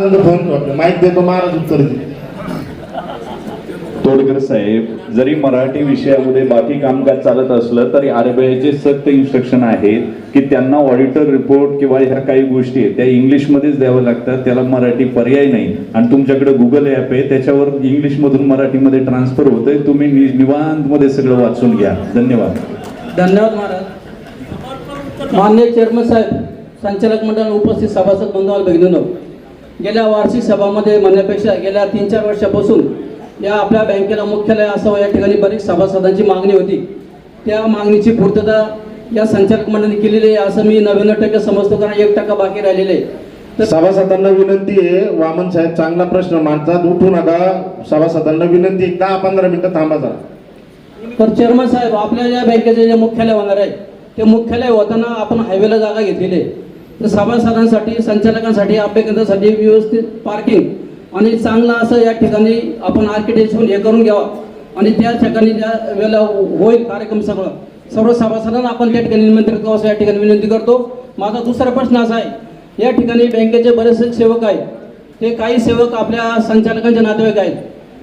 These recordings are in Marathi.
देतो महाराज उत्तर तोडकर साहेब जरी मराठी विषयामध्ये बाकी कामकाज चालत असलं तरी आरबीआयचे सक्त इन्स्ट्रक्शन आहेत की त्यांना ऑडिटर रिपोर्ट किंवा ह्या काही गोष्टी आहेत त्या इंग्लिशमध्येच द्याव्या लागतात त्याला मराठी पर्याय नाही. आणि तुमच्याकडे गुगल ॲप आहे त्याच्यावर इंग्लिशमधून मराठीमध्ये ट्रान्सफर होतंय तुम्ही निवांतमध्ये सगळं वाचून घ्या. धन्यवाद. धन्यवाद महाराज. मान्य चेअरमन साहेब संचालक मंडळ उपस्थित सभासद बंधुवाल भगिनीनो गेल्या वार्षिक सभामध्ये म्हणण्यापेक्षा गेल्या तीन चार वर्षापासून या आपल्या बँकेला मुख्यालय असावं या ठिकाणी बरीच सभासदांची मागणी होती. त्या मागणीची पूर्तता या संचालक मंडळाने केलेली आहे असं मी नव्याण्णव टक्के समजतो कारण एक टक्का बाकी राहिलेले आहे. तर सभासदांना विनंती आहे वामन साहेब चांगला प्रश्न मांडतात उठू नका सभासदांना विनंती दहा पंधरा मिनिटं थांबा जरा. तर चेअरमन साहेब आपल्या या बँकेचे जे मुख्यालय होणार आहे ते मुख्यालय होताना आपण हायवेला जागा घेतलेली आहे. सभासदांसाठी संचालकांसाठी अभ्यागतांसाठी व्यवस्थित पार्किंग आणि चांगलं असं या ठिकाणी आपण आर्किटेक्चर हे करून घ्यावा. आणि त्या ठिकाणी ज्या वेळेला होईल कार्यक्रम सगळं सर्व सभासदांना आपण त्या ठिकाणी निमंत्रित करावं असं या ठिकाणी विनंती करतो. माझा दुसरा प्रश्न असा आहे या ठिकाणी बँकेचे बरेचसे सेवक आहेत. ते काही सेवक आपल्या संचालकांचे नातेवाईक आहेत.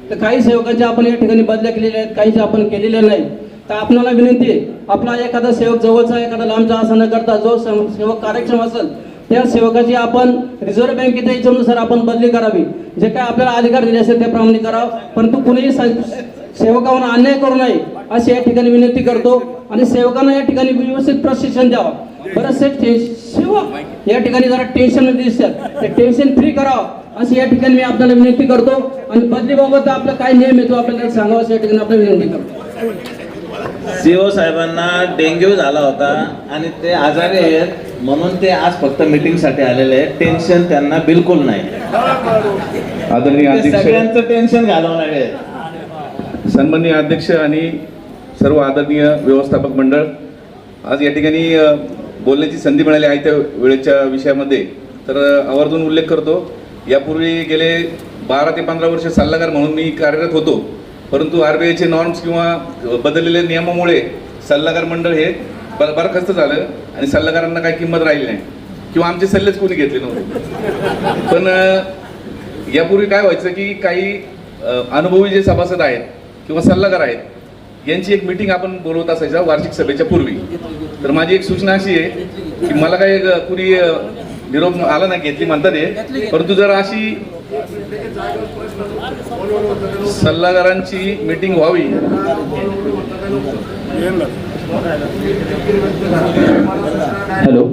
तर काही सेवकांचे आपण या ठिकाणी बदल्या केलेल्या आहेत काहीचे आपण केलेल्या नाही तर आपल्याला विनंती आहे आपला एखादा सेवक जवळचा एखादा लांबचा असं न करता जो सेवक कार्यक्षम असेल त्या सेवकाची आपण रिझर्व्ह बँकेच्या याच्यानुसार आपण बदली करावी. जे काय आपल्याला अधिकार दिले असेल त्याप्रमाणे करावं. परंतु कुणीही सेवकावर अन्याय करू नये अशी या ठिकाणी विनंती करतो. आणि सेवकांना या ठिकाणी व्यवस्थित प्रशिक्षण द्यावं. बरेचसे सेवक या ठिकाणी जरा टेन्शन दिसतात. ते टेन्शन फ्री करावं. अशी या ठिकाणी मी आपल्याला विनंती करतो. आणि बदलीबाबत आपला काय नियम येतो आपल्याला सांगावं अशी या ठिकाणी आपल्याला विनंती करतो. सीओ साहेबांना डेंग्यू झाला होता आणि ते आजारी आहेत म्हणून ते आज फक्त मीटिंगसाठी आलेले आहेत. टेन्शन त्यांना बिलकुल नाही. आदरणीय ते अध्यक्ष सगळ्यांचं टेन्शन घालवणार आहे सन्माननीय अध्यक्ष आणि सर्व आदरणीय व्यवस्थापक मंडळ आज या ठिकाणी अ, बोलण्याची संधी मिळाली आहे त्या वेळेच्या विषयामध्ये. तर अ, आवर्जून उल्लेख करतो यापूर्वी गेले बारा ते पंधरा वर्ष सल्लागार म्हणून मी कार्यरत होतो. परंतु आर बी आयचे नॉर्म्स किंवा बदललेल्या नियमामुळे सल्लागार मंडळ हे बर बरखास्त झालं आणि सल्लागारांना काही किंमत राहिली नाही. किंवा आमचे सल्लेच कोणी घेतले नव्हते. पण यापूर्वी काय व्हायचं की काही अनुभवी जे सभासद आहेत किंवा सल्लागार आहेत यांची एक मीटिंग आपण बोलवत असायचा वार्षिक सभेच्या पूर्वी. तर माझी एक सूचना अशी आहे की मला काही कुणी निरोप आला नाही घेतली म्हणतात परंतु जर अशी सल्लागारांची मीटिंग व्हावी. हॅलो.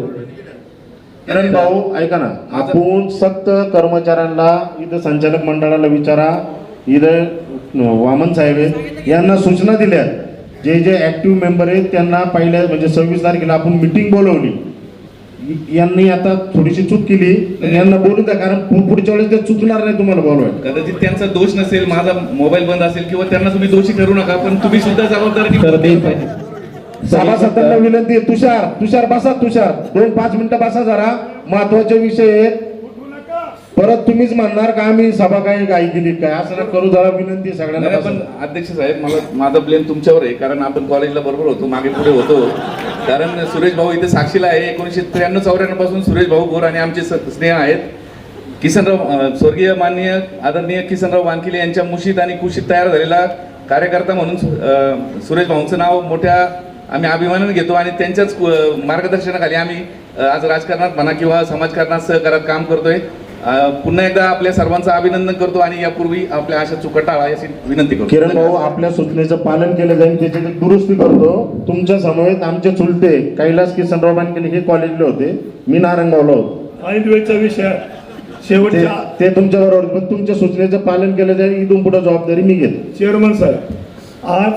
किरण भाऊ ऐका ना. आपण सक्त कर्मचाऱ्यांना इथं संचालक मंडळाला विचारा. इथं वामन साहेब आहेत. यांना सूचना दिल्या. जे जे ऍक्टिव्ह मेंबर आहेत त्यांना पहिल्या म्हणजे सव्वीस तारखेला आपण मिटिंग बोलवली. यांनी आता थोडीशी चूक केली यांना बोलू द्या कारण पुढच्या वेळेस ते चुकणार नाही तुम्हाला बोलवायला. कदाचित त्यांचा दोष नसेल माझा मोबाईल बंद असेल किंवा त्यांना तुम्ही दोषी ठरू नका पण तुम्ही सुद्धा जबाबदारी सभासदांना विनंती तुषार तुषार बसा तुषार. दोन पाच मिनिटं बसा जरा. महत्त्वाचे विषय आहेत. परत तुम्हीच म्हणणार का आम्ही सभा काही गाई केली काय? असं करू जरा विनंती आहे सगळ्यांना नाही पण. अध्यक्ष साहेब मला माझा ब्लेम तुमच्यावर आहे कारण आपण कॉलेजला बरोबर होतो मागे पुढे होतो. कारण सुरेश भाऊ इथे साक्षीला आहे एकोणीशे त्र्याण्णव चौऱ्याण्णवपासून सुरेश भाऊ गोर आणि आमचे स- स्नेह आहेत. किसनराव अं, स्वर्गीय माननीय आदरणीय किसनराव वानकिले यांच्या मुशीत आणि कुशीत तयार झालेला कार्यकर्ता म्हणून सु- अं, सुरेश भाऊंचं नाव मोठ्या आम्ही अभिमानाने घेतो आणि त्यांच्याच अं, मार्गदर्शनाखाली आम्ही अं, आज राजकारणात म्हणा किंवा समाजकारणात सहकारात काम करतोय. पुन्हा एकदा आपल्या सर्वांचं अभिनंदन करतो आणि यापूर्वी आपल्या अशा चुका टाळा याची विनंती करतो. किरण भाऊ आपल्या सूचनेचं पालन केलं जाईल त्याची दुरुस्ती करतो. तुमच्या समवेत आमचे चुलते कैलास किसनराव बानकेले हे कॉलेजले होते. मी नारंगावला होतो. ऐनवेळचा विषय. शेवटच्या ते तुमच्या बरोबर पण तुमच्या सूचनेचं पालन केलं जाईल इथून पुढे जबाबदारी मी घेतो. चेअरमन साहेब आज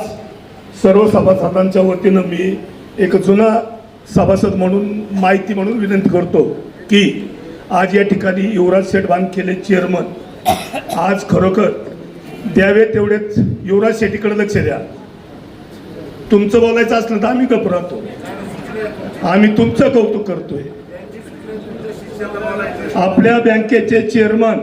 सर्व सभासदांच्या वतीनं मी एक जुना सभासद म्हणून माहिती म्हणून विनंती करतो की आज या ठिकाणी युवराज शेठ बांधकेले चेअरमन आज खरोखर द्यावे तेवढेच युवराज शेट्टीकडे लक्ष द्या. तुमचं बोलायचं असलं तर आम्ही गप राहतो. आम्ही तुमचं कौतुक करतोय. आपल्या बँकेचे चेअरमन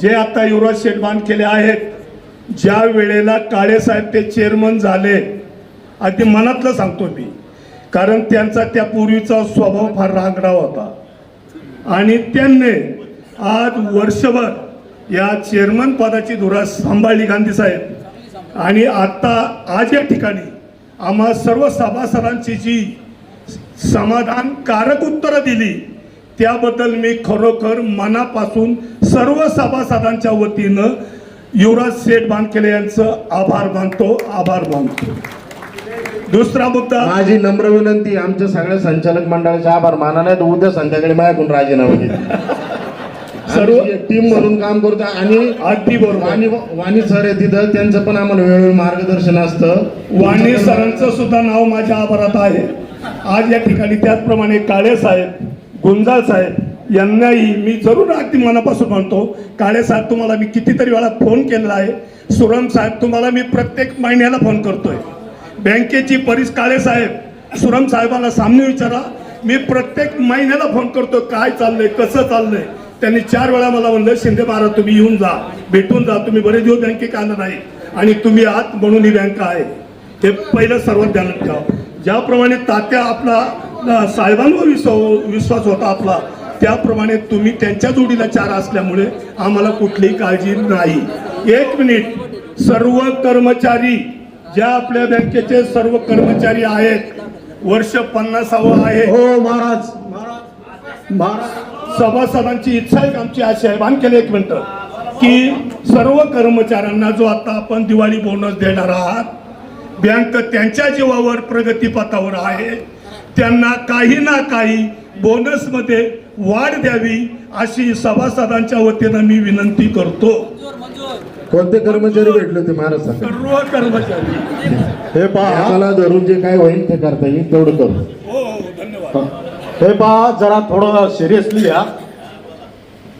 जे आता युवराज शेठ केले आहेत ज्या वेळेला काळेसाहेब ते चेअरमन झाले अगदी मनातलं सांगतो मी. कारण त्यांचा त्या पूर्वीचा स्वभाव फार रांगडा होता. आणि त्यांनी आज वर्षभर या चेअरमन पदाची धुरा सांभाळली गांधी साहेब. आणि आता आज या ठिकाणी आम्हा सर्व सभासदांची जी समाधानकारक उत्तरं दिली त्याबद्दल मी खरोखर मनापासून सर्व सभासदांच्या वतीनं युवराज शेठ बांधकेले यांचं आभार मानतो आभार मानतो. दुसरा मुद्दा. माझी नम्र विनंती आमच्या सगळ्या संचालक मंडळाचे आभार. माना नाही तर उद्या संध्याकाळी माझ्याकडून राजीनामा घे. सर्व टीम म्हणून काम करतो आणि अगदी बरोबर. वाणी वाणी सर आहे तिथं. त्यांचं पण आम्हाला वेळोवेळी मार्गदर्शन असतं. वाणी सरांचं सुद्धा नाव माझ्या आभारात आहे. आज या ठिकाणी त्याचप्रमाणे काळे साहेब गुंजाळ साहेब यांनाही मी जरूर अगदी मनापासून म्हणतो काळे साहेब तुम्हाला मी कितीतरी वेळा फोन केलेला आहे. सुरम साहेब तुम्हाला मी प्रत्येक महिन्याला फोन करतोय. बँकेची परीस काळे साहेब सुरम साहेबांना सामने विचारा. मी प्रत्येक महिन्याला फोन करतो काय चाललंय कसं चाललंय? त्यांनी चार वेळा मला म्हणलं शिंदे महाराज तुम्ही येऊन जा भेटून जा तुम्ही बरेच दिवस बँकेत आला नाही आणि तुम्ही आत म्हणून ही बँक आहे. हे पहिलं सर्वात ध्यानात ठेवा. ज्याप्रमाणे तात्या आपला साहेबांवर विश्वास विश्वास होता आपला त्याप्रमाणे तुम्ही त्यांच्या जोडीला चार असल्यामुळे आम्हाला कुठलीही काळजी नाही. एक मिनिट. सर्व कर्मचारी ज्या आपल्या बँकेचे सर्व कर्मचारी आहेत वर्ष पन्नासावं आहे. हो महाराज. महाराज. सभासदांची इच्छा आहे आमची? अशी आहे बांधकेले एक मिनिट. की सर्व कर्मचाऱ्यांना जो आता आपण दिवाळी बोनस देणार आहात बँक त्यांच्या जीवावर प्रगतीपथावर आहे. त्यांना काही ना काही बोनसमध्ये वाढ द्यावी अशी सभासदांच्या वतीनं मी विनंती करतो. कोणते कर्मचारी भेटले होते महाराष्ट्रात सर्व कर्मचारी. हे पहा. आम्हाला धरून जे काय होईल ते करता येईल तेवढं करू. हो हो धन्यवाद. हे. पहा जरा थोडं सिरियसली या.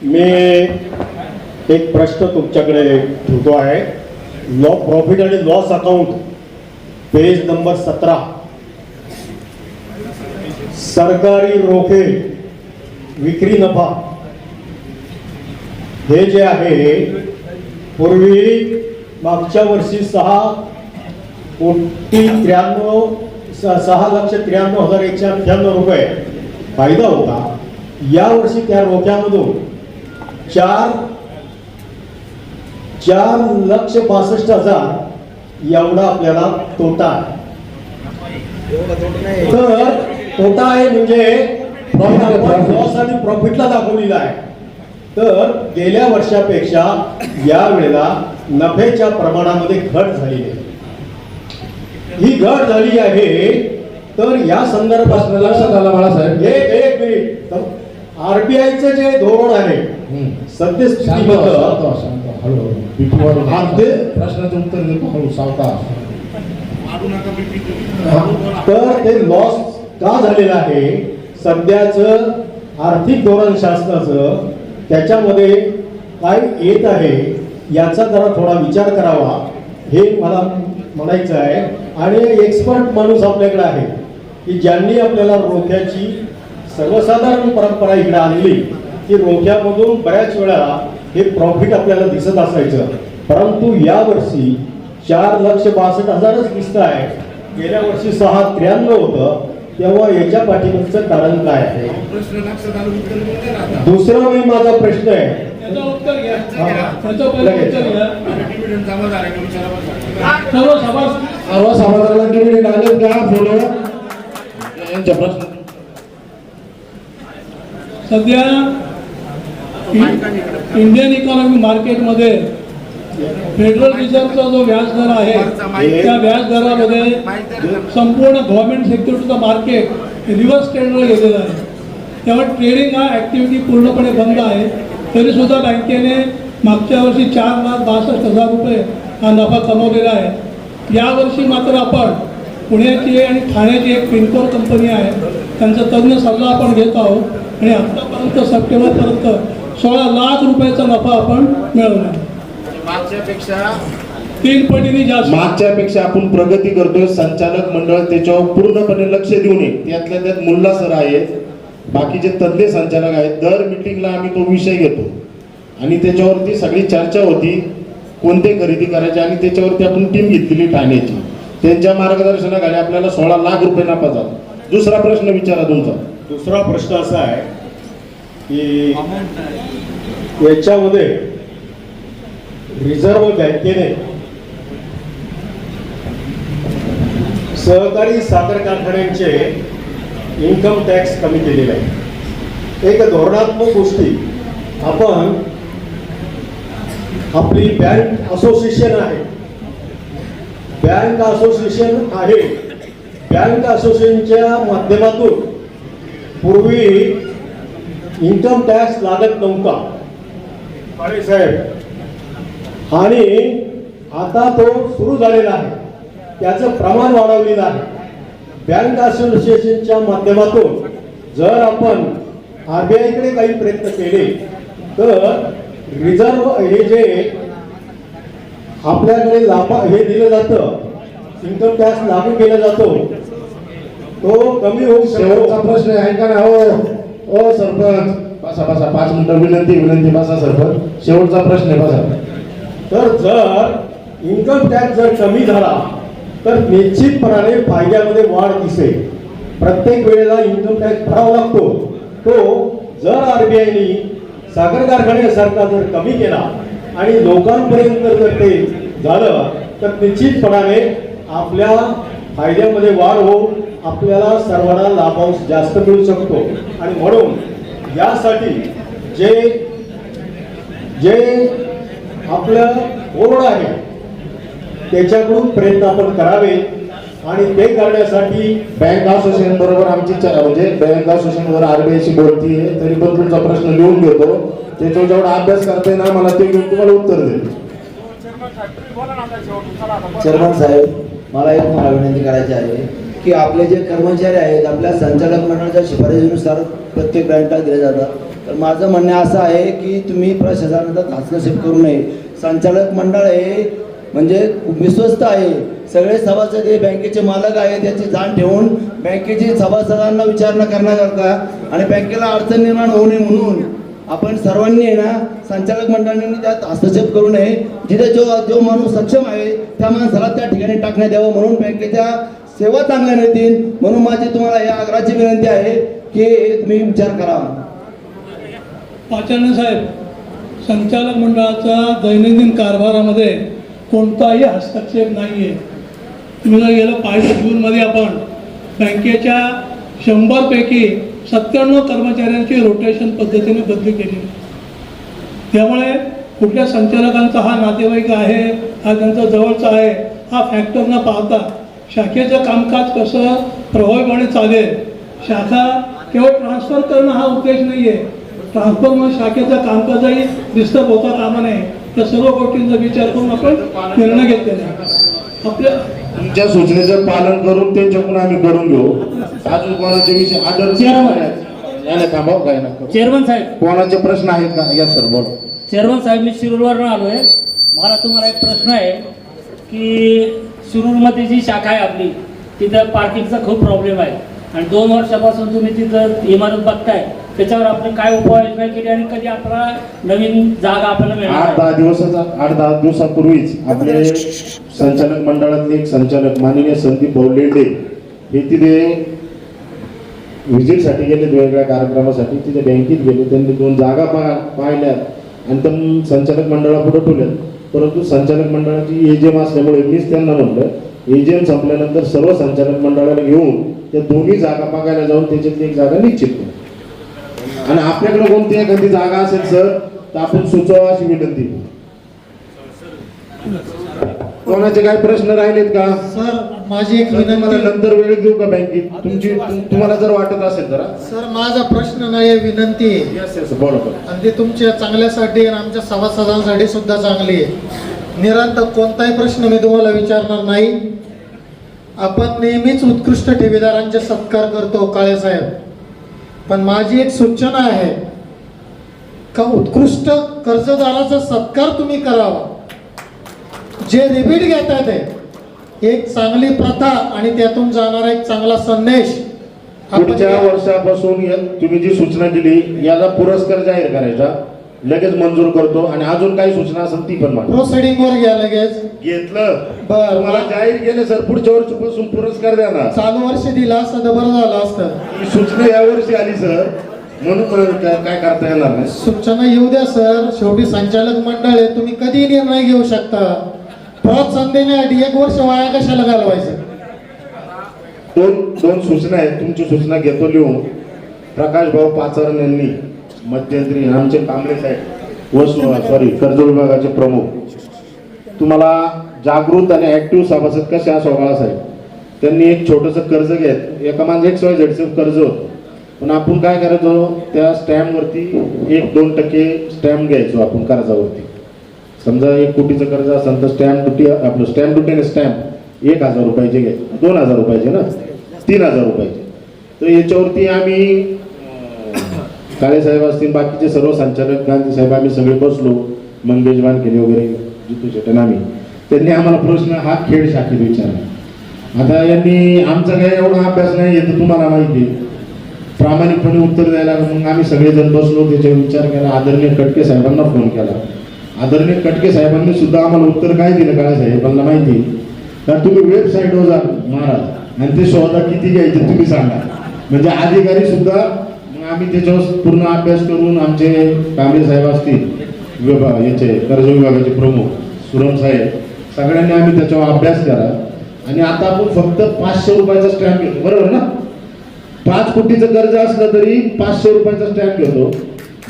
मी एक प्रश्न तुमच्याकडे ठेवतो आहे. लॉ प्रॉफिट आणि लॉस अकाउंट पेज नंबर सतरा. सरकारी रोखे विक्री नफा. हे जे आहे पूर्वी मागच्या वर्षी सहा कोटी त्र्याण्णव सहा लक्ष त्र्याण्णव हजार एकशे अठ्ठ्याण्णव रुपये फायदा होता. यावर्षी त्या रोख्यामधून चार चार लक्ष पासष्ट हजार एवढा आपल्याला तोटा तर तोटा आहे म्हणजे लॉस आणि प्रॉफिटला दाखवलेला आहे. तर गेल्या वर्षापेक्षा या वेळेला नफ्याच्या प्रमाणामध्ये घट झालेली आहे. ही घट झाली आहे तर या संदर्भात लक्षात आलं बाळासाहेब एक एक मिनिट. आरबीआयचं जे धोरण आहे हा, प्रश्नाचं उत्तर देतो. हळू सावकाश तर ते लॉस का झालेलं आहे? सध्याचं आर्थिक धोरण शासनाचं त्याच्यामध्ये काय येत आहे याचा जरा थोडा विचार करावा. हे मला म्हणायचं आहे. आणि एक्सपर्ट माणूस आपल्याकडे आहे की ज्यांनी आपल्याला रोख्याची सर्वसाधारण परंपरा इकडे आणली की रोख्यामधून बऱ्याच वेळा हे प्रॉफिट आपल्याला दिसत असायचं. परंतु यावर्षी चार लक्ष बासष्ट हजारच दिसत आहे. गेल्या वर्षी सहा त्र्याण्णव होतं. तेव्हा याच्या पाठीमागचं कारण काय आहे? दुसरा मी माझा प्रश्न आहे. हा. सर्व समाजाला डिव्हिडंड आले का? सध्या इंडियन इकॉनॉमी मार्केटमध्ये फेडरल रिझर्वचा जो व्याजदर आहे त्या व्याजदरामध्ये संपूर्ण गव्हर्नमेंट सेक्युरिटीचं मार्केट रिव्हर्स ट्रेंडवर गेलेलं आहे. त्यामुळे ट्रेडिंग हा ॲक्टिव्हिटी पूर्णपणे बंद आहे. तरीसुद्धा बँकेने मागच्या वर्षी चार लाख बासष्ट हजार रुपये हा नफा कमवलेला आहे. यावर्षी मात्र आपण पुण्याची आणि ठाण्याची एक पिनकोर कंपनी आहे. त्यांचा तज्ज्ञ सल्ला आपण घेत आहोत. आणि आत्तापर्यंत सप्टेंबरपर्यंत सोळा लाख रुपयाचा नफा आपण मिळवला तीन पटीने जास्त. मागच्या पेक्षा आपण प्रगती करतोय संचालक मंडळ त्याच्यावर पूर्णपणे लक्ष देऊ नये. त्यातल्या त्यात मुल्ला सर आहेत बाकीचे तज्ञ संचालक आहेत दर मिटिंगला आम्ही तो विषय घेतो. आणि त्याच्यावरती सगळी चर्चा होती कोणते खरेदी करायचे आणि त्याच्यावरती आपण टीम घेतलेली ठाण्याची. त्यांच्या मार्गदर्शनाखाली आपल्याला सोळा लाख रुपये नफा झाला. दुसरा प्रश्न विचारा तुमचा. दुसरा प्रश्न असा आहे की याच्यामध्ये रिझर्व्ह बँकेने सहकारी साखर कारखान्यांचे इन्कम टॅक्स कमी केलेले आहे. एक धोरणात्मक गोष्टी आपण आपली बँक असोसिएशन आहे. बँक असोसिएशन आहे. बँक असोसिएशनच्या माध्यमातून पूर्वी इन्कम टॅक्स लागत नव्हता. साहेब आणि आता तो सुरू झालेला आहे. त्याचं प्रमाण वाढवलेलं आहे. बँक असोसिएशनच्या माध्यमातून जर आपण आर बी आयकडे काही प्रयत्न केले तर रिझर्व हे जे आपल्याकडे लाभा हे दिलं जातं इन्कम टॅक्स लागू केला जातो तो कमी होऊ शेवटचा प्रश्न आहे का ना हो ओ सरपंच. बसा बसा पाच मिनिटं विनंती विनंती बसा सरपंच. शेवटचा प्रश्न आहे बसा. तर जर इन्कम टॅक्स जर कमी झाला तर निश्चितपणाने फायद्यामध्ये वाढ दिसेल. प्रत्येक वेळेला इन्कम टॅक्स भरावा लागतो. तो जर आर बी आयनी साखर कारखान्यासारखा जर कमी केला आणि लोकांपर्यंत जर ते झालं तर निश्चितपणाने आपल्या फायद्यामध्ये वाढ होऊन आपल्याला सर्वांना लाभांश जास्त मिळू शकतो. आणि म्हणून यासाठी जे जे आपलं बोर्ड आहे. त्याच्याकडून प्रयत्न आपण करावे आणि ते करण्यासाठी बँक असोसिएशन बरोबर आमची म्हणजे बँक असोसिएशन बरोबर आरबीआयशी बोलती आहे तरी पण तुमचा प्रश्न लिहून घेतो. त्याच्यावर जेवढा अभ्यास करते ना मला ते घेऊन तुम्हाला उत्तर चेअरमन साहेब मला एक मला विनंती करायची आहे की आपले जे कर्मचारी आहेत आपल्या संचालक मंडळाच्या शिफारशीनुसार प्रत्येक बँकेला दिले जातात. तर माझं म्हणणं असं आहे की तुम्ही प्रशासनाचा हस्तक्षेप करू नये. संचालक मंडळ आहे म्हणजे विश्वस्त आहे. सगळे सभासद हे बँकेचे मालक आहेत याची जाण ठेवून बँकेची सभासदांना विचारणा करण्याकरता आणि बँकेला अडचण निर्माण होऊ नये म्हणून आपण सर्वांनी आहे ना संचालक मंडळाने त्यात हस्तक्षेप करू नये. जिथे जो जो माणूस सक्षम आहे त्या माणसाला त्या ठिकाणी टाकण्यात यावं म्हणून बँकेच्या सेवा चांगल्या मिळतील म्हणून माझी तुम्हाला या आग्रहाची विनंती आहे की तुम्ही विचार करा. पाचारण साहेब संचालक मंडळाचा दैनंदिन कारभारामध्ये कोणताही हस्तक्षेप नाही आहे तुम्ही जर गेलं पाहिजे जूनमध्ये आपण बँकेच्या शंभरपैकी सत्त्याण्णव कर्मचाऱ्यांची रोटेशन पद्धतीने बदली केली. त्यामुळे कुठल्या संचालकांचा हा नातेवाईक आहे हा त्यांचा जवळचा आहे हा फॅक्टर न पाहता शाखेचं कामकाज कसं प्रभावीपणे चालेल शाखा केवळ ट्रान्सफर करणं हा उद्देश नाही आहे ट्रान्सफरमुळे शाखेचं कामकाजही डिस्टर्ब होता कामा नये त्या सर्व गोष्टींचा विचार करून आपण निर्णय घेतलेला आहे. आपल्या तुमच्या सूचनेचं पालन करून त्यांच्याकडून आम्ही करून घेऊ. अजून कोणाचे विषय आदर नाही नाही, थांबा काय नका चेअरमन साहेब. कोणाचे प्रश्न आहेत का? या सर बोला. चेअरमन साहेब मी शिरूरवरून आलो आहे मला तुम्हाला एक प्रश्न आहे की शिरूरमध्ये जी शाखा आहे आपली तिथं पार्किंगचा खूप प्रॉब्लेम आहे. आणि दोन वर्षापासून तुम्ही तिथं इमारत बघताय. त्याच्यावर आपण काय उपाययोजना केली आणि कधी आपल्याला नवीन जागा आपल्याला मिळणार आठ? दहा दिवसाचा आठ दहा दिवसापूर्वीच आपले संचालक मंडळातले एक संचालक माननीय संदीप भाऊ लेंडे हे तिथे व्हिजिटसाठी गेले वेगवेगळ्या कार्यक्रमासाठी. तिथे बँकेत गेले त्यांनी दोन जागा पा पाहिल्या आणि त्या संचालक मंडळापुढे ठेवल्या परंतु संचालक मंडळाची एजेम असल्यामुळे मीच त्यांना म्हटलं एजेम संपल्यानंतर सर्व संचालक मंडळाला घेऊन त्या दोन्ही जागा बघायला जाऊन त्याच्यातली एक जागा निश्चित करू. आणि आपल्याकडे कोणती एखादी जागा असेल सर तर आपण सुचवा अशी विनंती. कोणाचे काय प्रश्न राहिलेत का? सर माझी एक विनंती नंतर वेळ देऊ का बँकेत? तुमची तुम- तुम्हाला जर वाटत असेल जरा सर माझा प्रश्न नाही आहे, विनंती बोला आणि ती तुमच्या चांगल्यासाठी आणि आमच्या सभासदांसाठी सुद्धा चांगली आहे. निरंतर कोणताही प्रश्न मी तुम्हाला विचारणार नाही. आपण नेहमीच उत्कृष्ट ठेवीदारांचे सत्कार करतो काळे साहेब. पण माझी एक सूचना आहे का उत्कृष्ट कर्जदाराचा सत्कार तुम्ही करावा. जे रिबीट घेत आहे एक चांगली प्रथा आणि त्यातून जाणारा एक चांगला संदेश पुढच्या वर्षापासून तुम्ही जी सूचना दिली याचा पुरस्कार जाहीर करायचा. लगेच मंजूर करतो आणि अजून काही सूचना असेल ती पण प्रोसिडिंग वर घ्या लगेच. घेतलं. बरं. तुम्हाला जाहीर केलं सर पुढच्या वर्षीपासून पुरस्कार द्या ना चालू वर्षी दिला असतं तर बरं झालं असतं. ही सूचना या वर्षी आली सर. म्हणून मला काय काय करता येणार नाही. सूचना येऊ द्या सर. शेवटी संचालक मंडळ आहे तुम्ही कधी निर्णय घेऊ शकता. प्रोत्साहन देण्यासाठी एक वर्ष वाया कशाला घालवायचं? दोन दोन सूचना आहेत. तुमची सूचना घेतो लिहून. प्रकाश भाऊ पाचारण यांनी. मध्यंतरी आमचे कांबळे साहेब व सॉरी कर्ज विभागाचे प्रमुख. तुम्हाला जागृत आणि ऍक्टिव्ह सभासद कसे असो साहेब त्यांनी एक छोटंसं कर्ज घेत एका माणसं एक सोय झेडचं कर्ज होतं. पण आपण काय करायचो त्या स्टॅम्पवरती एक दोन टक्के स्टॅम्प घ्यायचो आपण कर्जावरती. समजा एक कोटीचं कर्ज असेल तर स्टॅम्प ड्युटी आपलं स्टॅम्प ड्युटी आणि स्टॅम्प एक हजार रुपयाचे घ्यायचे. दोन हजार रुपयाचे ना? तीन हजार रुपयाचे. तर याच्यावरती आम्ही काळे साहेब असतील बाकीचे सर्व संचालक गांधी साहेब आम्ही सगळे बसलो मंगेश वानखेडे वगैरे जितू शेटन आम्ही. त्यांनी आम्हाला प्रश्न हा खेळ शाखेत विचारला. आता यांनी आमचा काही एवढा अभ्यास नाही येतो तुम्हाला माहिती आहे. प्रामाणिकपणे उत्तर द्यायला मग आम्ही सगळेजण बसलो त्याच्यावर विचार केला. आदरणीय कटके साहेबांना फोन केला. आदरणीय कटके साहेबांनी सुद्धा आम्हाला उत्तर काय दिलं काळे साहेबांना माहिती कारण तुम्ही वेबसाईटवर जा महाराज. आणि ते शोधा किती घ्यायचे तुम्ही सांगा. म्हणजे अधिकारी सुद्धा आम्ही त्याच्यावर पूर्ण अभ्यास करून आमचे कांबळे साहेब असतील विभाग याचे कर्ज विभागाचे प्रमुख सुरम साहेब सगळ्यांनी आम्ही त्याच्यावर अभ्यास केला. आणि आता आपण फक्त पाचशे रुपयाचा स्टॅम्प घेतो. बरोबर ना? पाच कोटीचं कर्ज असलं तरी पाचशे रुपयाचा स्टॅम्प घेतो.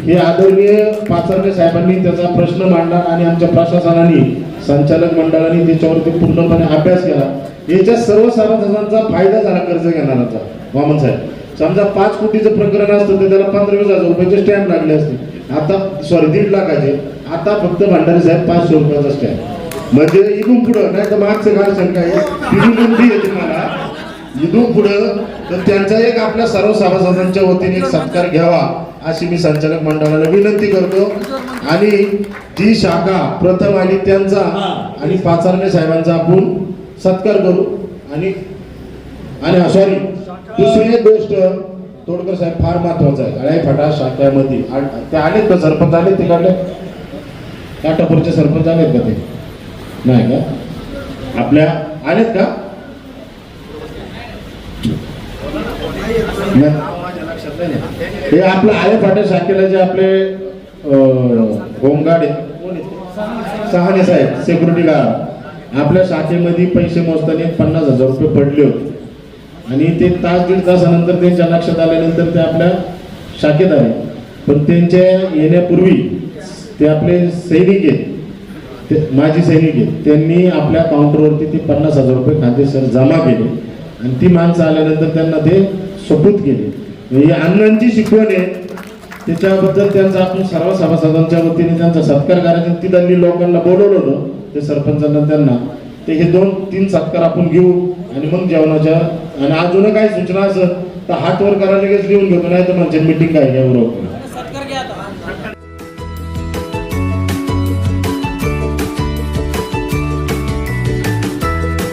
हे आदरणीय पाचरणे साहेबांनी त्याचा प्रश्न मांडला आणि आमच्या प्रशासनाने संचालक मंडळाने त्याच्यावरती पूर्णपणे अभ्यास केला. याच्या सर्व फायदा झाला कर्ज घेणाराचा वामन साहेब. समजा पाच कोटीचं प्रकरण असतं तर त्याला पंधरा वीस हजार रुपयाचे स्टॅम्प लागले असते आता सॉरी दीड लाखाचे आता फक्त भंडारी साहेब पाचशे रुपयाचा स्टॅम्प म्हणजे इथून पुढं नाही तर मागचं काय शंका आहे? तिथून कोणती येते मला इथून पुढं तर त्यांचा एक आपल्या सर्व सभासदांच्या वतीने एक सत्कार घ्यावा अशी मी संचालक मंडळाला विनंती करतो. आणि जी शाखा प्रथम आली त्यांचा आणि पाचारणे साहेबांचा आपण सत्कार करू. आणि आणि सॉरी दुसरी एक गोष्ट तोडकर साहेब फार महत्वाचं आहे. अळे फाटा शाखेमध्ये. ते आलेत का? सरपंच आलेत तिकडले? काटापूरचे सरपंच आलेत का ते? नाही का? आपल्या आलेत का? हे आपलं आले फाटा शाखेला जे आपले होमगार्ड आहेत. कोण आहेत? सहाने साहेब सिक्युरिटी गार्ड आपल्या शाखेमध्ये पैसे मोजताना पन्नास हजार रुपये पडले होते. आणि ते तास दीड तासानंतर त्यांच्या लक्षात आल्यानंतर ते आपल्या शाखेत आले. पण त्यांच्या येण्यापूर्वी ते आपले सैनिक आहेत. ते माजी सैनिक आहेत. त्यांनी आपल्या काउंटरवरती ते पन्नास हजार रुपये खातेसर जमा केले. आणि ती माणसं आल्यानंतर त्यांना ते सपूत केले. ही अण्णांची शिकवण आहे. त्याच्याबद्दल त्यांचा आपण सर्व सभासदांच्या वतीने त्यांचा सत्कार करायचा. ती त्यांनी लोकांना बोलवलं होतं. ते सरपंचांना त्यांना. ते हे दोन तीन सत्कार आपण घेऊ आणि मग जेवणाच्या आणि अजून काही सूचना असेल तर हात वर करा लगेच लिहून घेतो नाही तर म्हणजे मिटिंग काय घ्या बरोबर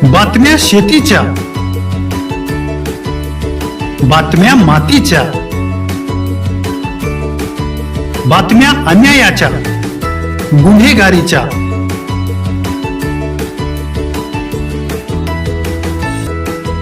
बातम्या शेतीच्या. बातम्या मातीच्या. बातम्या अन्यायाच्या. गुन्हेगारीच्या.